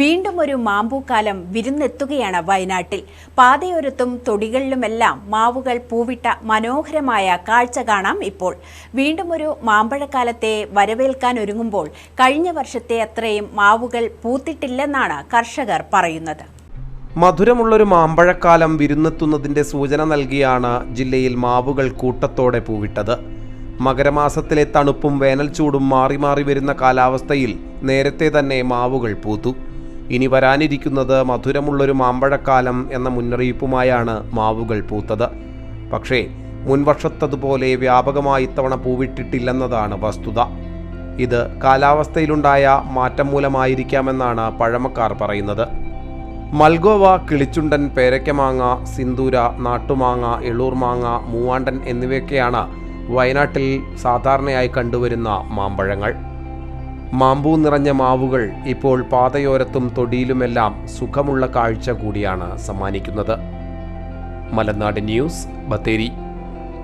വീണ്ടും ഒരു മാമ്പൂക്കാലം വിരുന്നെത്തുകയാണ് വയനാട്ടിൽ. പാതയോരത്തും തൊടികളിലുമെല്ലാം മാവുകൾ പൂവിട്ട മനോഹരമായ കാഴ്ച കാണാം ഇപ്പോൾ. വീണ്ടും ഒരു മാമ്പഴക്കാലത്തെ വരവേൽക്കാൻ ഒരുങ്ങുമ്പോൾ കഴിഞ്ഞ വർഷത്തെ അത്രയും മാവുകൾ പൂത്തിട്ടില്ലെന്നാണ് കർഷകർ പറയുന്നത്. മധുരമുള്ളൊരു മാമ്പഴക്കാലം വിരുന്നെത്തുന്നതിന്റെ സൂചന നൽകിയാണ് ജില്ലയിൽ മാവുകൾ കൂട്ടത്തോടെ പൂവിട്ടത്. മകരമാസത്തിലെ തണുപ്പും വേനൽ ചൂടും മാറി മാറി വരുന്ന കാലാവസ്ഥയിൽ നേരത്തെ തന്നെ മാവുകൾ പൂത്തു. ഇനി വരാനിരിക്കുന്നത് മധുരമുള്ളൊരു മാമ്പഴക്കാലം എന്ന മുന്നറിയിപ്പുമായാണ് മാവുകൾ പൂത്തത്. പക്ഷേ മുൻവർഷത്തതുപോലെ വ്യാപകമായി ഇത്തവണ പൂവിട്ടിട്ടില്ലെന്നതാണ് വസ്തുത. ഇത് കാലാവസ്ഥയിലുണ്ടായ മാറ്റം മൂലമായിരിക്കാമെന്നാണ് പഴമക്കാർ പറയുന്നത്. മൽഗോവ കിളിച്ചുണ്ടൻ പേരയ്ക്കമാങ്ങ സിന്ദൂര നാട്ടുമാങ്ങ എളൂർമാങ്ങ മൂവാണ്ടൻ എന്നിവയൊക്കെയാണ് വയനാട്ടിൽ സാധാരണയായി കണ്ടുവരുന്ന മാമ്പഴങ്ങൾ. മാമ്പൂ നിറഞ്ഞ മാവുകൾ ഇപ്പോൾ പാതയോരത്തും തൊടിയിലുമെല്ലാം സുഖമുള്ള കാഴ്ച കൂടിയാണ് സമ്മാനിക്കുന്നത്. മലനാട് ന്യൂസ് ബത്തേരി.